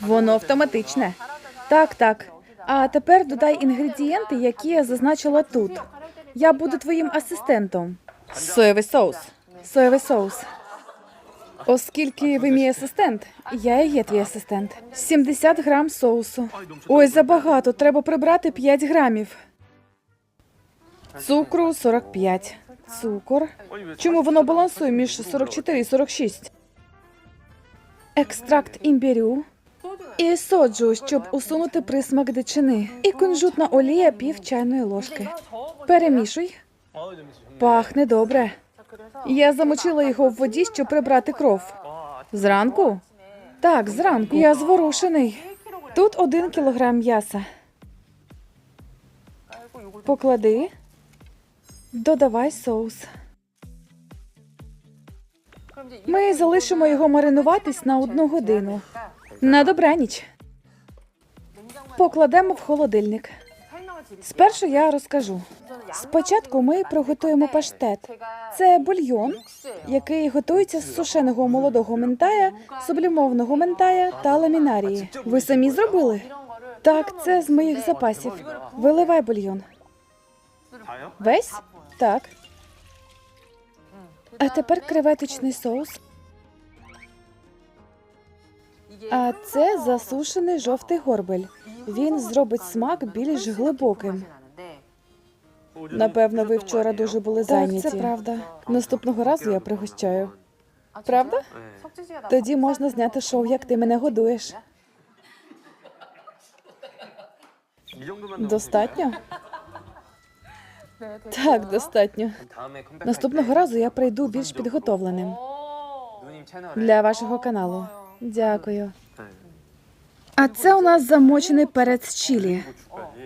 Воно автоматичне. Так, так. А тепер додай інгредієнти, які я зазначила тут. Я буду твоїм асистентом. Соєвий соус. Соєвий соус. Оскільки ви мій асистент, я і є твій асистент. 70 грам соусу. Ой, забагато. Треба прибрати 5 грамів. Цукру 45. Цукор. Чому воно балансує між 44 і 46? Екстракт імбірю. І соджу, щоб усунути присмак дичини. І кунжутна олія пів чайної ложки. Перемішуй. Пахне добре. Я замочила його в воді, щоб прибрати кров. Зранку? Так, зранку. Я зворушений. Тут один кілограм м'яса. Поклади. Додавай соус. Ми залишимо його маринуватись на одну годину. На добраніч. Покладемо в холодильник. Спершу я розкажу. Спочатку ми приготуємо паштет. Це бульйон, який готується з сушеного молодого ментая, сублімованого ментая та ламінарії. Ви самі зробили? Так, це з моїх запасів. Виливай бульйон. Весь? Так. А тепер креветочний соус. А це засушений жовтий горбель. Він зробить смак більш глибоким. Напевно, ви вчора дуже були зайняті. Так, це правда. Наступного разу я пригощаю. Правда? Тоді можна зняти шоу, як ти мене годуєш. Достатньо? Так, достатньо. Наступного разу я прийду більш підготовленим для вашого каналу. Дякую. А це у нас замочений перець чілі.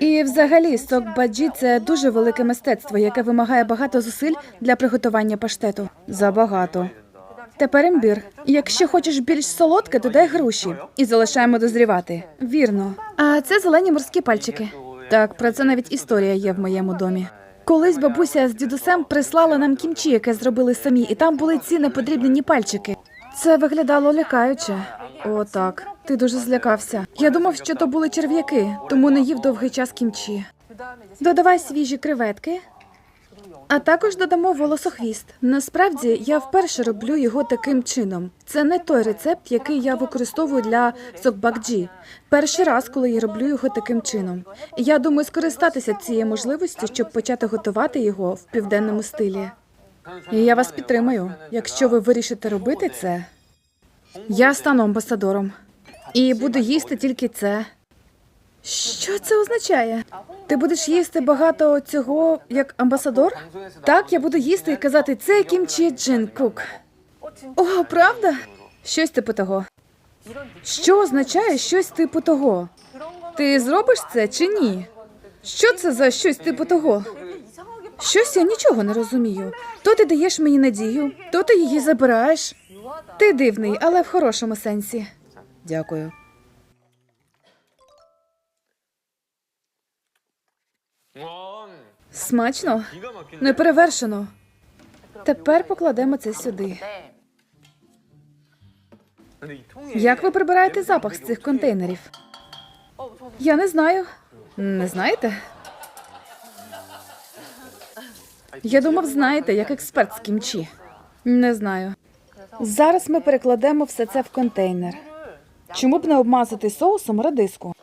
І взагалі сок баджі це дуже велике мистецтво, яке вимагає багато зусиль для приготування паштету. Забагато. Тепер імбір. Якщо хочеш більш солодке, додай груші і залишаємо дозрівати. Вірно. А це зелені морські пальчики. Так, про це навіть історія є в моєму домі. Колись бабуся з дідусем прислала нам кімчі, яке зробили самі, і там були ці неподрібнені пальчики. Це виглядало лякаюче. О, так. Ти дуже злякався. Я думав, що то були черв'яки, тому не їв довгий час кімчі. Додавай свіжі креветки, а також додамо волосохвіст. Насправді я вперше роблю його таким чином. Це не той рецепт, який я використовую для сокбакджі. Перший раз, коли я роблю його таким чином. Я думаю скористатися цією можливістю, щоб почати готувати його в південному стилі. І я вас підтримую. Якщо ви вирішите робити це, я стану амбасадором і буду їсти тільки це. Що це означає? Ти будеш їсти багато цього як амбасадор? Так, я буду їсти і казати це кімчі Джин Кук. О, правда? Щось типу того. Що означає щось типу того? Ти зробиш це чи ні? Що це за щось типу того? Щось я нічого не розумію. То ти даєш мені надію, то ти її забираєш. Ти дивний, але в хорошому сенсі. Дякую. Смачно? Неперевершено. Тепер покладемо це сюди. Як ви прибираєте запах з цих контейнерів? Я не знаю. Не знаєте? Я думав, знаєте, як експерт з кімчі. Не знаю. Зараз ми перекладемо все це в контейнер. Чому б не обмазати соусом радиску?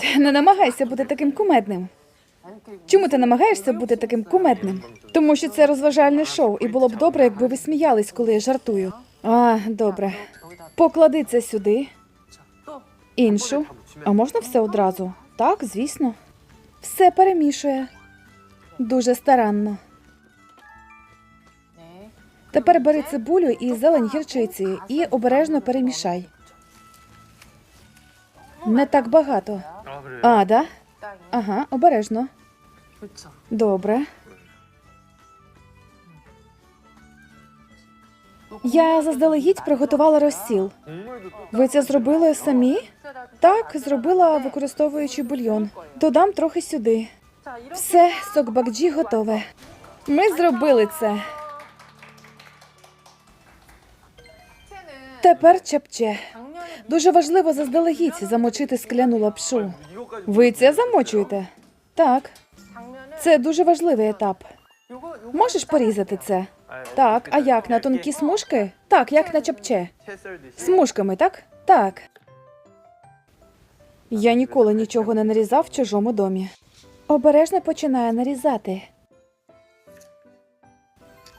Ти не намагайся бути таким кумедним. Чому ти намагаєшся бути таким кумедним? Тому що це розважальне шоу, і було б добре, якби ви сміялись, коли я жартую. А, добре. Поклади це сюди. Іншу. А можна все одразу? Так, звісно. Все перемішує. Дуже старанно. Тепер бери цибулю і зелень гірчиці і обережно перемішай. Не так багато. А, да? Ага, обережно. Добре. Я заздалегідь приготувала розсіл. Ви це зробили самі? Так, зробила, використовуючи бульйон. Додам трохи сюди. Все, сокбакджі готове. Ми зробили це. Тепер чапче. Дуже важливо заздалегідь замочити скляну лапшу. Ви це замочуєте? Так. Це дуже важливий етап. Можеш порізати це? Так, а як на тонкі смужки? Так, як на чапче. Смужками, так? Так. Я ніколи нічого не нарізав в чужому домі. Обережно починає нарізати.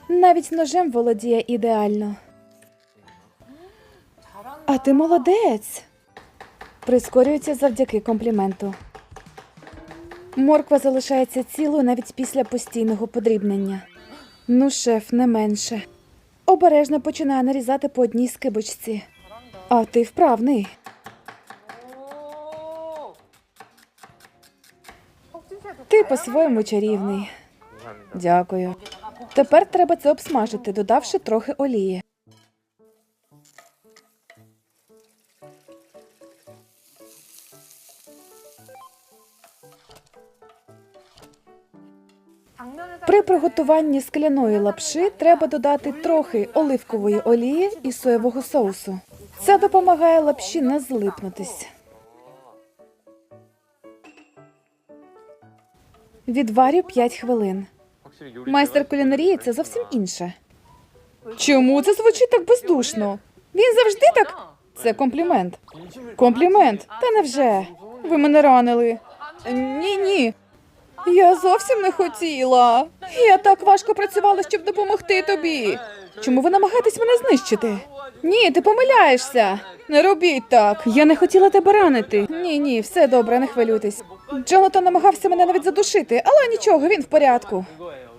Навіть ножем володіє ідеально. А ти молодець. Прискорюється завдяки компліменту. Морква залишається цілою навіть після постійного подрібнення. Ну, шеф, не менше. Обережно починає нарізати по одній скибочці. А ти вправний. Ти по-своєму чарівний. Дякую. Тепер треба це обсмажити, додавши трохи олії. При приготуванні скляної лапши треба додати трохи оливкової олії і соєвого соусу. Це допомагає лапші не злипнутись. Відварю 5 хвилин. Майстер кулінарії це зовсім інше. Чому це звучить так бездушно? Він завжди так. Це комплімент. Комплімент. Та невже? Ви мене ранили. Ні, ні. Я зовсім не хотіла. Я так важко працювала, щоб допомогти тобі. Чому ви намагаєтесь мене знищити? Ні, ти помиляєшся. Не робіть так. Я не хотіла тебе ранити. Ні, ні, все добре, не хвилюйтесь. Джонатан намагався мене навіть задушити, але нічого, він в порядку.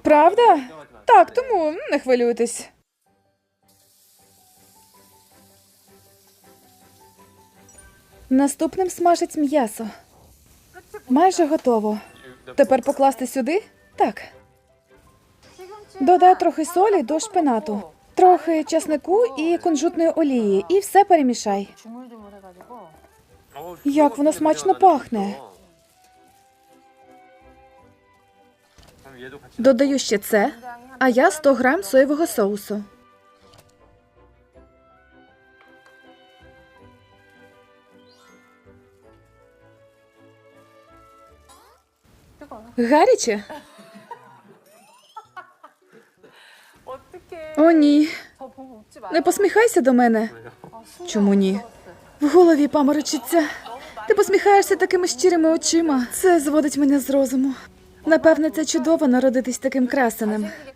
Правда? Так, тому не хвилюйтесь. Наступним смажить м'ясо. Майже готово. Тепер покласти сюди? Так. Додай трохи солі до шпинату, трохи чеснику і кунжутної олії, і все перемішай. Як воно смачно пахне. Додаю ще це, а я 100 грам соєвого соусу. Гаряче? О, ні. Не посміхайся до мене. Чому ні? В голові паморочиться. Ти посміхаєшся такими щирими очима. Це зводить мене з розуму. Напевне, це чудово народитись таким красенем.